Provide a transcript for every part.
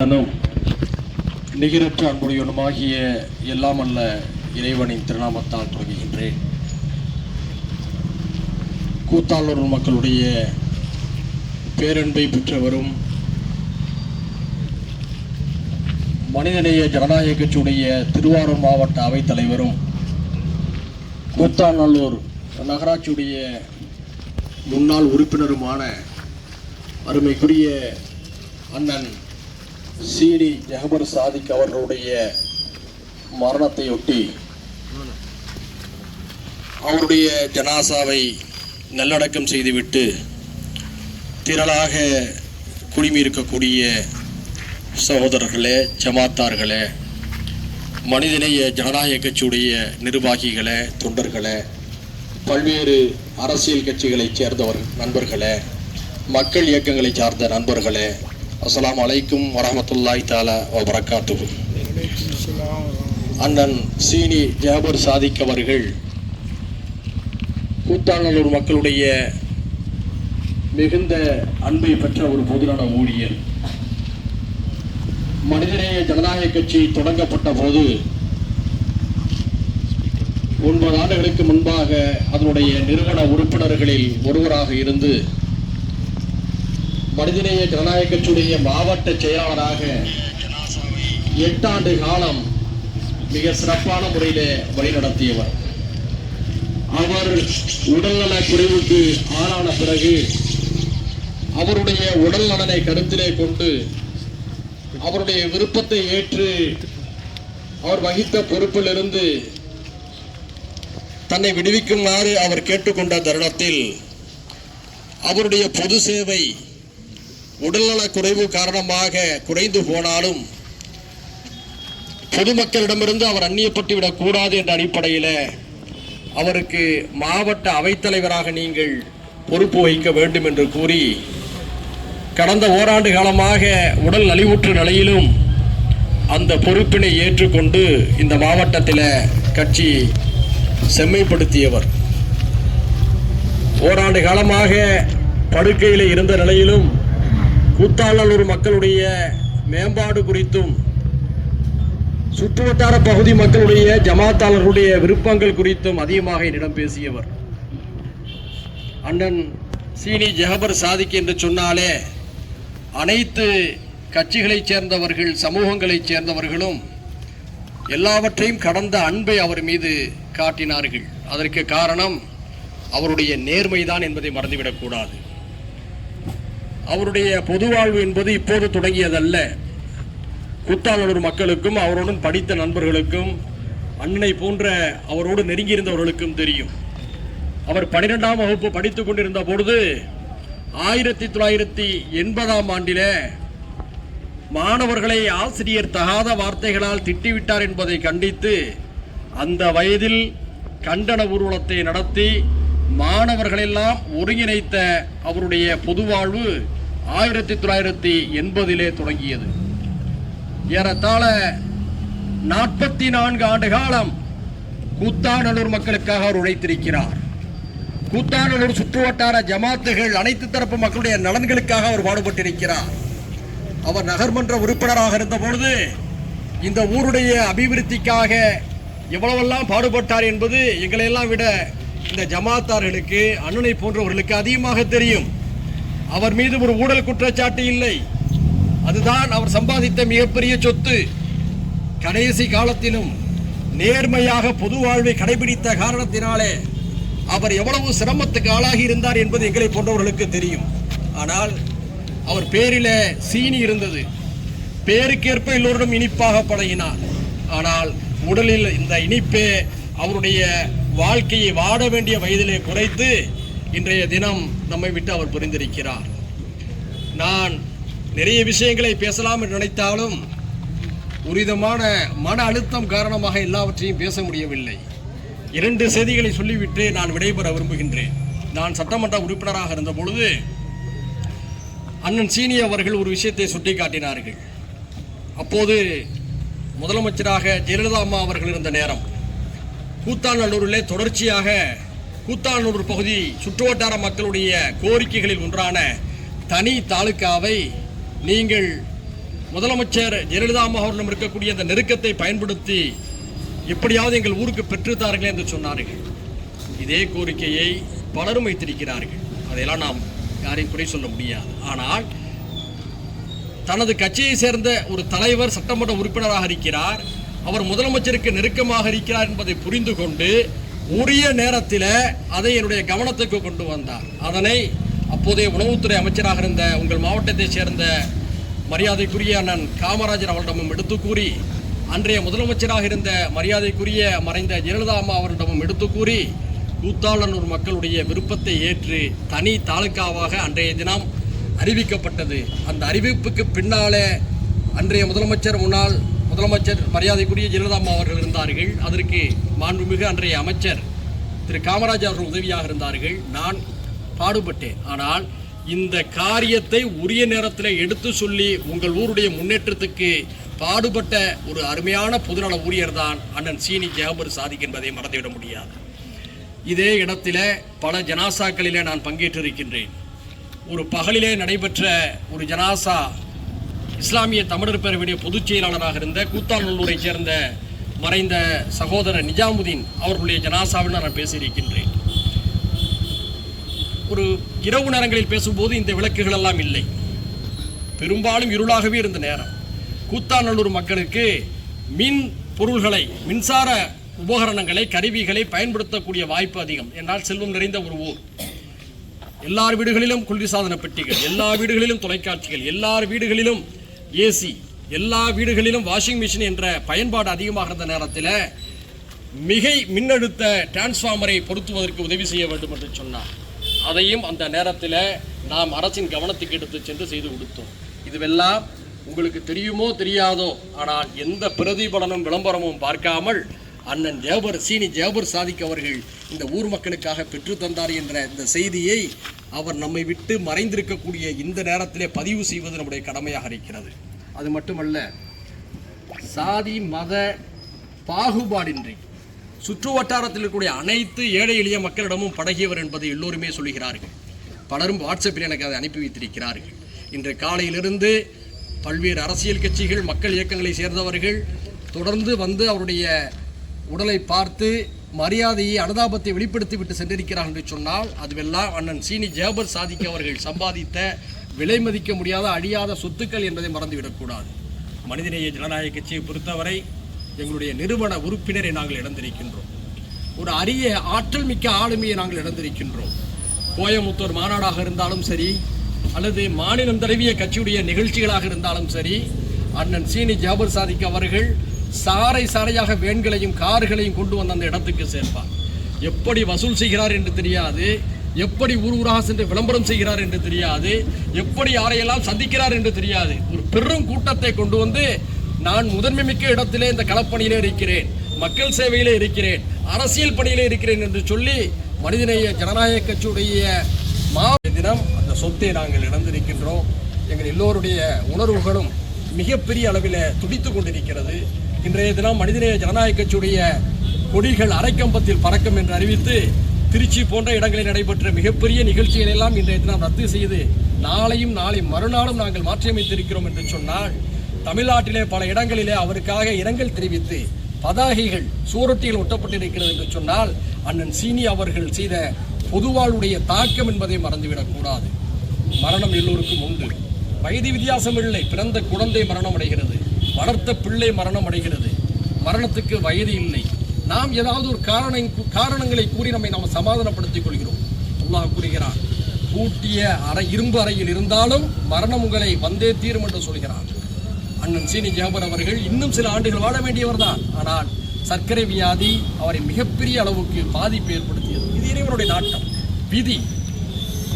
அனும் நிகரற்ற அன்புடையவனுமாகிய எல்லாம் அல்ல இறைவனின் திருநாமத்தால் தொடங்குகின்றேன். கூத்தாளூர் மக்களுடைய பேரன்பை பெற்றவரும் மனிதநேய ஜனநாயக கட்சியுடைய திருவாரூர் மாவட்ட அவைத் தலைவரும் கூத்தாநல்லூர் நகராட்சியுடைய முன்னாள் உறுப்பினருமான அருமைக்குரிய அண்ணன் சிடி ஜெகபர் சாதிக் அவர்களுடைய மரணத்தையொட்டி அவருடைய ஜனாசாவை நல்லடக்கம் செய்துவிட்டு திரளாக குடிமியிருக்கக்கூடிய சகோதரர்களே ஜமாத்தார்களே மனிதநேய ஜனநாயக கட்சியுடைய நிர்வாகிகளே தொண்டர்களே பல்வேறு அரசியல் கட்சிகளைச் சேர்ந்தவர் நண்பர்களே மக்கள் இயக்கங்களை சார்ந்த நண்பர்களே அஸ்லாம் அலைக்கும் வரமத்துல்லாய் தாலா வபரகாத்துஹு அண்ணன் சீனி ஜாபர் சாதிக் அவர்கள் கூத்தாநல்லூர் மக்களுடைய மிகுந்த அன்பை பெற்ற ஒரு பொதுநல ஊழியர். மனிதநேய ஜனநாயக கட்சி தொடங்கப்பட்ட போது ஒன்பது ஆண்டுகளுக்கு முன்பாக அதனுடைய நிறுவன உறுப்பினர்களில் ஒருவராக இருந்து மனிதநேய ஜனநாயக கட்சியுடைய மாவட்ட செயலாளராக எட்டாண்டு காலம் மிக சிறப்பான முறையிலே வழிநடத்தியவர். அவர் உடல்நல குறைவுக்கு ஆளான பிறகு அவருடைய உடல் நலனை கருத்திலே கொண்டு அவருடைய விருப்பத்தை ஏற்று அவர் வகித்த பொறுப்பிலிருந்து தன்னை விடுவிக்குமாறு அவர் கேட்டுக்கொண்ட தருணத்தில் அவருடைய பொது சேவை உடல்நல குறைவு காரணமாக குறைந்து போனாலும் பொதுமக்களிடமிருந்து அவர் அந்நியப்பட்டு விடக்கூடாது என்ற அடிப்படையில் அவருக்கு மாவட்ட அவைத்தலைவராக நீங்கள் பொறுப்பு வகிக்க வேண்டும் என்று கூறி கடந்த ஓராண்டு காலமாக உடல் நலிவுற்ற நிலையிலும் அந்த பொறுப்பினை ஏற்றுக்கொண்டு இந்த மாவட்டத்தில் கட்சி செம்மைப்படுத்தியவர். ஓராண்டு காலமாக படுக்கையில் இருந்த நிலையிலும் கூத்தாளர் மக்களுடைய மேம்பாடு குறித்தும் சுற்றுவட்டார பகுதி மக்களுடைய ஜமாத்தாளர்களுடைய விருப்பங்கள் குறித்தும் அதிகமாக என்னிடம் பேசியவர். அண்ணன் சீனி ஜெகபர் சாதிக் என்று சொன்னாலே அனைத்து கட்சிகளைச் சேர்ந்தவர்கள் சமூகங்களைச் சேர்ந்தவர்களும் எல்லாவற்றையும் கடந்த அன்பை அவர் மீது காட்டினார்கள். அதற்கு காரணம் அவருடைய நேர்மைதான் என்பதை மறந்துவிடக்கூடாது அவருடைய பொது வாழ்வு என்பது இப்போது தொடங்கியதல்ல. குத்தாளூர் மக்களுக்கும் அவருடன் படித்த நண்பர்களுக்கும் அண்ணனை போன்ற அவரோடு நெருங்கியிருந்தவர்களுக்கும் தெரியும். அவர் பன்னிரெண்டாம் வகுப்பு படித்து கொண்டிருந்த பொழுது ஆயிரத்தி தொள்ளாயிரத்தி எண்பதாம் ஆண்டிலே மாணவர்களை ஆசிரியர் தகாத வார்த்தைகளால் திட்டிவிட்டார் என்பதை கண்டித்து அந்த வயதில் கண்டன ஊர்வலத்தை நடத்தி மாணவர்களெல்லாம் ஒருங்கிணைத்த அவருடைய பொது வாழ்வு ஆயிரத்தி தொள்ளாயிரத்தி எண்பதிலே தொடங்கியது. ஏறத்தாழ நாற்பத்தி நான்கு ஆண்டு காலம் கூத்தாநல்லூர் மக்களுக்காக அவர் உழைத்திருக்கிறார். கூத்தாநல்லூர் சுற்றுவட்டார ஜமாத்துகள் அனைத்து தரப்பு மக்களுடைய நலன்களுக்காக அவர் பாடுபட்டிருக்கிறார். அவர் நகர்மன்ற உறுப்பினராக இருந்த பொழுது இந்த ஊருடைய அபிவிருத்திக்காக எவ்வளவெல்லாம் பாடுபட்டார் என்பது எங்களையெல்லாம் விட இந்த ஜமாத்தார்களுக்கு அண்ணனை போன்றவர்களுக்கு அதிகமாக தெரியும். அவர் மீது ஒரு ஊழல் குற்றச்சாட்டு இல்லை. அதுதான் அவர் சம்பாதித்த மிகப்பெரிய சொத்து. கடைசி காலத்திலும் நேர்மையாக பொது வாழ்வை கடைபிடித்த காரணத்தினாலே அவர் எவ்வளவு சிரமத்துக்கு ஆளாகி இருந்தார் என்பது எங்களை போன்றவர்களுக்கு தெரியும். ஆனால் அவர் பேரில சீனி இருந்தது. பேருக்கேற்ப எல்லோரிடம் இனிப்பாக பழகினார். ஆனால் உடலில் இந்த இனிப்பே அவருடைய வாழ்க்கையை வாட வேண்டிய வயதிலே குறைத்து இன்றைய தினம் நம்மை விட்டு அவர் புரிந்திருக்கிறார். நான் நிறைய விஷயங்களை பேசலாம் என்று நினைத்தாலும் உரிதமான மன அழுத்தம் காரணமாக எல்லாவற்றையும் பேச முடியவில்லை. இரண்டு செய்திகளை சொல்லிவிட்டு நான் விடைபெற விரும்புகின்றேன். நான் சட்டமன்ற உறுப்பினராக இருந்த பொழுது அண்ணன் சீனி அவர்கள் ஒரு விஷயத்தை சுட்டிக்காட்டினார்கள். அப்போது முதலமைச்சராக ஜெயலலிதா அம்மா அவர்கள் இருந்த நேரம். கூத்தாநல்லூரிலே தொடர்ச்சியாக கூத்தானூர் பகுதி சுற்றுவட்டார மக்களுடைய கோரிக்கைகளில் ஒன்றான தனி தாலுக்காவை நீங்கள் முதலமைச்சர் ஜெயலலிதா அம்மா இருக்கக்கூடிய அந்த நெருக்கத்தை பயன்படுத்தி எப்படியாவது எங்கள் ஊருக்கு பெற்றுத்தார்களே என்று சொன்னார்கள். இதே கோரிக்கையை பலரும் வைத்திருக்கிறார்கள். அதையெல்லாம் நாம் யாரையும் குறை சொல்ல முடியாது. ஆனால் தனது கட்சியை சேர்ந்த ஒரு தலைவர் சட்டமன்ற உறுப்பினராக இருக்கிறார். அவர் முதலமைச்சருக்கு நெருக்கமாக இருக்கிறார் என்பதை புரிந்து கொண்டு உரிய நேரத்தில் அதை என்னுடைய கவனத்துக்கு கொண்டு வந்தார். அதனை அப்போதைய உணவுத்துறை அமைச்சராக இருந்த உங்கள் மாவட்டத்தைச் சேர்ந்த மரியாதைக்குரிய அண்ணன் காமராஜர் அவரிடமும் எடுத்து கூறி அன்றைய முதலமைச்சராக இருந்த மரியாதைக்குரிய மறைந்த ஜெயலலிதா அம்மா அவரிடமும் எடுத்து கூறி கூத்தாளனூர் மக்களுடைய விருப்பத்தை ஏற்று தனி தாலுக்காவாக அன்றைய தினம் அறிவிக்கப்பட்டது. அந்த அறிவிப்புக்கு பின்னாலே அன்றைய முதலமைச்சர் முன்னாள் முதலமைச்சர் மரியாதைக்குரிய ஜெயலலிதா அம்மா அவர்கள் இருந்தார்கள். அதற்கு மாண்புமிகு அன்றைய அமைச்சர் திரு காமராஜ் அவர்கள் உதவியாக இருந்தார்கள். நான் பாடுபட்டேன். ஆனால் இந்த காரியத்தை உரிய நேரத்தில் எடுத்து சொல்லி உங்கள் ஊருடைய முன்னேற்றத்துக்கு பாடுபட்ட ஒரு அருமையான பொதுநல ஊழியர் தான் அண்ணன் சீனி ஜெகபர் சாதிக் என்பதை மறந்துவிட முடியாது. இதே இடத்தில் பல ஜனாசாக்களிலே நான் பங்கேற்றிருக்கின்றேன். ஒரு பகலிலே நடைபெற்ற ஒரு ஜனாசா இஸ்லாமிய தமிழர் பேரவையுடைய பொதுச் செயலாளராக இருந்த கூத்தாநல்லூரைச் சேர்ந்த மறைந்த சகோதரர் நிஜாமுதீன் அவர்களுடைய ஜனாசாவில் நான் பேசியிருக்கின்றேன். ஒரு இரவு நேரங்களில் பேசும்போது இந்த விளக்குகள் எல்லாம் இல்லை. பெரும்பாலும் இருளாகவே இருந்த நேரம். கூத்தாநல்லூர் மக்களுக்கு மின் பொருள்களை மின்சார உபகரணங்களை கருவிகளை பயன்படுத்தக்கூடிய வாய்ப்பு அதிகம். என்றால் செல்வம் நிறைந்த ஒரு ஊர். எல்லார் வீடுகளிலும் குளிர்சாதன பெட்டிகள் எல்லா வீடுகளிலும் தொலைக்காட்சிகள் எல்லார் வீடுகளிலும் ஏசி எல்லா வீடுகளிலும் வாஷிங் மிஷின் என்ற பயன்பாடு அதிகமாக இருந்த நேரத்தில் மிகை மின்னழுத்த டிரான்ஸ்ஃபார்மரை பொருத்துவதற்கு உதவி செய்ய வேண்டும் என்று சொன்னார். அதையும் அந்த நேரத்தில் நாம் அரசின் கவனத்துக்கு எடுத்து சென்று செய்து கொடுத்தோம். இதுவெல்லாம் உங்களுக்கு தெரியுமோ தெரியாதோ ஆனால் எந்த பிரதிபலனும் விளம்பரமும் பார்க்காமல் அண்ணன் ஜேபர் சீனி ஜேபர் சாதிக் அவர்கள் இந்த ஊர் மக்களுக்காக பெற்று தந்தார் என்ற இந்த செய்தியை அவர் நம்மை விட்டு மறைந்திருக்கக்கூடிய இந்த நேரத்திலே பதிவு செய்வது நம்முடைய கடமையாக இருக்கிறது. அது மட்டுமல்ல சாதி மத பாகுபாடின்றி சுற்று வட்டாரத்தில் இருக்கக்கூடிய அனைத்து ஏழை எளிய மக்களிடமும் பழகியவர் என்பதை எல்லோருமே சொல்கிறார்கள். பலரும் வாட்ஸ்அப்பில் எனக்கு அதை அனுப்பி வைத்திருக்கிறார்கள். இன்று காலையிலிருந்து பல்வேறு அரசியல் கட்சிகள் மக்கள் இயக்கங்களை சேர்ந்தவர்கள் தொடர்ந்து வந்து அவருடைய உடலை பார்த்து மரியாதையை அனுதாபத்தை வெளிப்படுத்தி விட்டு சென்றிருக்கிறார்கள் என்று சொன்னால் அதுவெல்லாம் அண்ணன் சீனி ஜேபர் சாதிக்க அவர்கள் சம்பாதித்த விலை மதிக்க முடியாத அழியாத சொத்துக்கள் என்பதை மறந்துவிடக்கூடாது மனிதநேய ஜனநாயக கட்சியை பொறுத்தவரை எங்களுடைய நிறுவன உறுப்பினரை நாங்கள் இழந்திருக்கின்றோம். ஒரு அரிய ஆற்றல் மிக்க ஆளுமையை நாங்கள் இழந்திருக்கின்றோம். கோயமுத்தூர் மாநாடாக இருந்தாலும் சரி அல்லது மாநிலம் தழுவிய கட்சியுடைய நிகழ்ச்சிகளாக இருந்தாலும் சரி அண்ணன் சீனி ஜாபர் சாதிக் அவர்கள் சாறை சாறையாக வேன்களையும் கார்களையும் கொண்டு வந்து அந்த இடத்துக்கு சேர்ப்பார். எப்படி வசூல் செய்கிறார் என்று தெரியாது. எப்படி ஊர் ஊராக சென்று விளம்பரம் செய்கிறார் என்று தெரியாது. எப்படி யாரையெல்லாம் சந்திக்கிறார் என்று தெரியாது. ஒரு பெரும் கூட்டத்தை கொண்டு வந்து நான் முதன்மை மிக்க இடத்திலே இந்த களப்பணியிலே இருக்கிறேன் மக்கள் சேவையிலே இருக்கிறேன் அரசியல் பணியிலே இருக்கிறேன் என்று சொல்லி மனிதநேய ஜனநாயக கட்சியுடைய மா தினம் அந்த சொத்தை நாங்கள் இழந்திருக்கின்றோம். எங்கள் எல்லோருடைய உணர்வுகளும் மிகப்பெரிய அளவில் துடித்து கொண்டிருக்கிறது. இன்றைய தினம் மனிதநேய ஜனநாயக கட்சியுடைய கொடிகள் அரைக்கம்பத்தில் பறக்கும் என்று அறிவித்து திருச்சி போன்ற இடங்களில் நடைபெற்ற மிகப்பெரிய நிகழ்ச்சிகளை எல்லாம் இன்றைய தினம் ரத்து செய்து நாளையும் நாளை மறுநாளும் நாங்கள் மாற்றியமைத்திருக்கிறோம் என்று சொன்னால் தமிழ்நாட்டிலே பல இடங்களிலே அவருக்காக இரங்கல் தெரிவித்து பதாகைகள் சுவரொட்டிகள் ஒட்டப்பட்டிருக்கிறது என்று சொன்னால் அண்ணன் சீனி அவர்கள் செய்த பொதுவாளுடைய தாக்கம் என்பதை மறந்துவிடக்கூடாது மரணம் எல்லோருக்கும் உண்டு. வயது வித்தியாசம் இல்லை. பிறந்த குழந்தை மரணம் அடைகிறது. வளர்த்த பிள்ளை மரணம் அடைகிறது. மரணத்துக்கு வயது இல்லை. நாம் ஏதாவது ஒரு காரணம் காரணங்களை கூறி நம்மை நாம் சமாதானப்படுத்திக் கொள்கிறோம். அல்லாஹ் கூறுகிறான் பூட்டிய அறை இரும்பு அறையில் இருந்தாலும் மரணம் உங்களை வந்தே தீரும் என்று சொல்கிறான். அண்ணன் சீனி ஜாபர் அவர்கள் இன்னும் சில ஆண்டுகள் வாழ வேண்டியவர் தான். ஆனால் சர்க்கரை வியாதி அவரை மிகப்பெரிய அளவுக்கு பாதிப்பு ஏற்படுத்தியது. இது இறைவனுடைய நாட்டம். விதி.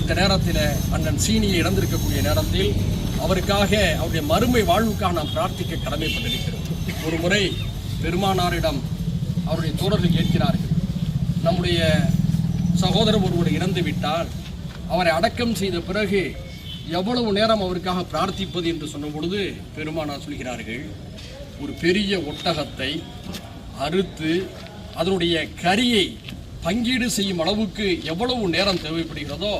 இந்த நேரத்தில் அண்ணன் சீனியை இழந்திருக்கக்கூடிய நேரத்தில் அவருக்காக அவருடைய மறுமை வாழ்வுக்காக நாம் பிரார்த்திக்க கடமைப்பட்டிருக்கிறோம். ஒரு முறை பெருமானாரிடம் அவருடைய தோழர்கள் கேட்கிறார்கள் நம்முடைய சகோதரர் ஒருவர் இறந்து விட்டால் அவரை அடக்கம் செய்த பிறகு எவ்வளவு நேரம் அவருக்காக பிரார்த்திப்பது? என்று சொன்ன பொழுது பெருமானார் சொல்கிறார்கள் ஒரு பெரிய ஒட்டகத்தை அறுத்து அதனுடைய கரியை பங்கீடு செய்யும் அளவுக்கு எவ்வளவு நேரம் தேவைப்படுகிறதோ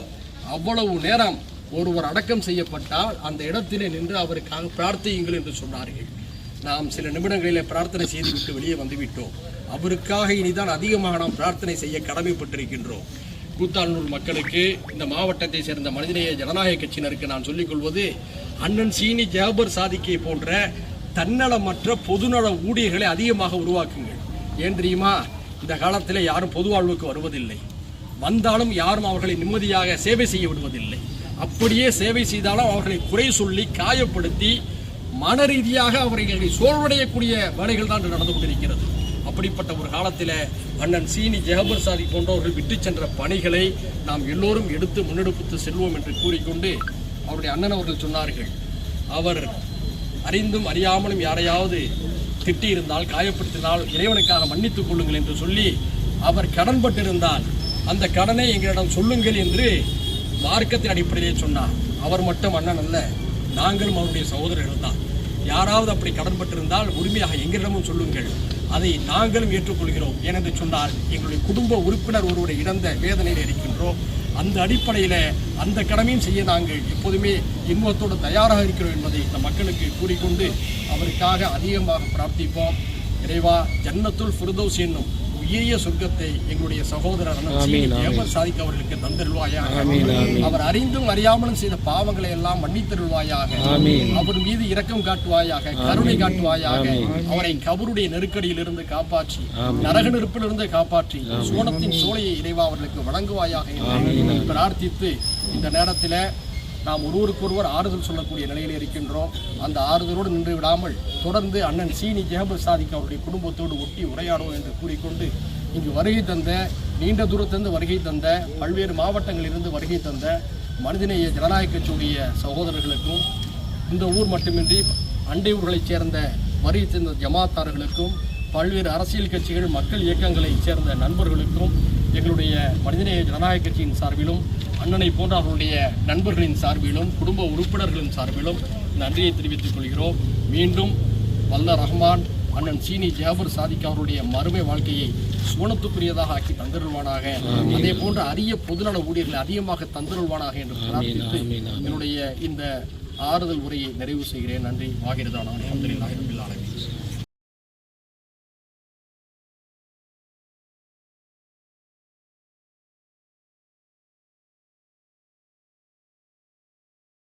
அவ்வளவு நேரம் ஒருவர் அடக்கம் செய்யப்பட்டால் அந்த இடத்திலே நின்று அவருக்காக பிரார்த்தியுங்கள் என்று சொன்னார்கள். நாம் சில நிமிடங்களிலே பிரார்த்தனை செய்துவிட்டு வெளியே வந்துவிட்டோம். அவருக்காக இனிதான் அதிகமாக நாம் பிரார்த்தனை செய்ய கடமைப்பட்டிருக்கின்றோம். கூத்தாளூர் மக்களுக்கு இந்த மாவட்டத்தை சேர்ந்த மனிதநேய ஜனநாயக கட்சியினருக்கு நான் சொல்லிக் கொள்வது அண்ணன் சீனி ஜாபர் சாதிக்கை போன்ற தன்னலமற்ற பொதுநல ஊழியர்களை அதிகமாக உருவாக்குங்கள். ஏன் தெரியுமா? இந்த காலத்தில் யாரும் பொது வாழ்வுக்கு வருவதில்லை. வந்தாலும் யாரும் அவர்களை நிம்மதியாக சேவை செய்ய விடுவதில்லை. அப்படியே சேவை செய்தாலும் அவர்களை குறை சொல்லி காயப்படுத்தி மன ரீதியாக அவர்களை சோர்வடையக்கூடிய வேலைகள் தான் நடந்து கொண்டிருக்கிறது. அப்படிப்பட்ட ஒரு காலத்தில் அண்ணன் சீனி ஜெகபர் சாதி போன்றவர்கள் விட்டு சென்ற பணிகளை நாம் எல்லோரும் எடுத்து முன்னெடுப்பு செல்வோம் என்று கூறிக்கொண்டு அவருடைய அண்ணன் அவர்கள் சொன்னார்கள். அவர் அறிந்தும் அறியாமலும் யாரையாவது திட்டியிருந்தால் காயப்படுத்தினால் இறைவனுக்காக மன்னித்துக் கொள்ளுங்கள் என்று சொல்லி அவர் கடன்பட்டிருந்தால் அந்த கடனை எங்களிடம் சொல்லுங்கள் என்று மார்க்கத்தின் அடிப்படையிலே சொன்னார் அவர் மட்டும் அண்ணன் அல்ல நாங்களும் அவருடைய சகோதரர்கள் தான். யாராவது அப்படி கடன்பட்டிருந்தால் உரிமையாக எங்களிடமும் சொல்லுங்கள். அதை நாங்களும் ஏற்றுக்கொள்கிறோம். ஏனென்று சொன்னால் எங்களுடைய குடும்ப உறுப்பினர் ஒருவரை இழந்த வேதனையில் இருக்கின்றோம். அந்த அடிப்படையில் அந்த கடமையும் செய்ய நாங்கள் எப்போதுமே இன்பத்தோடு தயாராக இருக்கிறோம் என்பதை இந்த மக்களுக்கு கூறிக்கொண்டு அவருக்காக அதிகமாக பிரார்த்திப்போம். இறைவா ஜன்னத்துள் ஃபிர்தௌஸ் என்னும் உயரிய சொர்க்கத்தை எங்களுடைய சகோதரர் அண்ணன் சீனி ஜெயபர் சாதிக் அவர்களுக்கு தந்தருள்வாயாக. அவர் அறிந்தும் அறியாமலும் செய்த பாவங்களை எல்லாம் மன்னித்தருள்வாயாக. அவர் மீது இரக்கம் காட்டுவாயாக கருணை காட்டுவாயாக. அவரை கபருடைய நெருக்கடியிலிருந்து காப்பாற்றி நரக நெருப்பிலிருந்து காப்பாற்றி சோனத்தின் சோலையை இறைவா அவர்களுக்கு வழங்குவாயாக பிரார்த்தித்து இந்த நேரத்தில் நாம் ஒருவருக்கொருவர் ஆறுதல் சொல்லக்கூடிய நிலையில் இருக்கின்றோம். அந்த ஆறுதலோடு நின்று விடாமல் தொடர்ந்து அண்ணன் சீனி ஜெகபர் சாதிக் அவருடைய குடும்பத்தோடு ஒட்டி உரையாடுவோம் என்று கூறிக்கொண்டு இங்கு வருகை தந்த நீண்ட தூரத்திலிருந்து வருகை தந்த பல்வேறு மாவட்டங்களிலிருந்து வருகை தந்த மனிதநேய ஜனநாயக கட்சியுடைய சகோதரர்களுக்கும் இந்த ஊர் மட்டுமின்றி அண்டை ஊர்களைச் சேர்ந்த வருகை தந்த ஜமாத்தார்களுக்கும் பல்வேறு அரசியல் கட்சிகள் மக்கள் இயக்கங்களைச் சேர்ந்த நண்பர்களுக்கும் எங்களுடைய மனிதநேய ஜனநாயக கட்சியின் சார்பிலும் அண்ணனை போன்ற அவர்களுடைய நண்பர்களின் சார்பிலும் குடும்ப உறுப்பினர்களின் சார்பிலும் நன்றியை தெரிவித்துக் கொள்கிறோம். மீண்டும் வல்ல ரஹ்மான் அண்ணன் சீனி ஜாபர் சாதிக் அவருடைய மறுமை வாழ்க்கையை சுவனத்துக்குரியதாக ஆக்கி தந்திருவானாக அதே போன்ற அரிய பொதுநல ஊழியர்களை அதிகமாக தந்திருவானாக என்று பிரார்த்தித்து என்னுடைய இந்த ஆறுதல் உரையை நிறைவு செய்கிறேன். நன்றி. ஆலமீன்.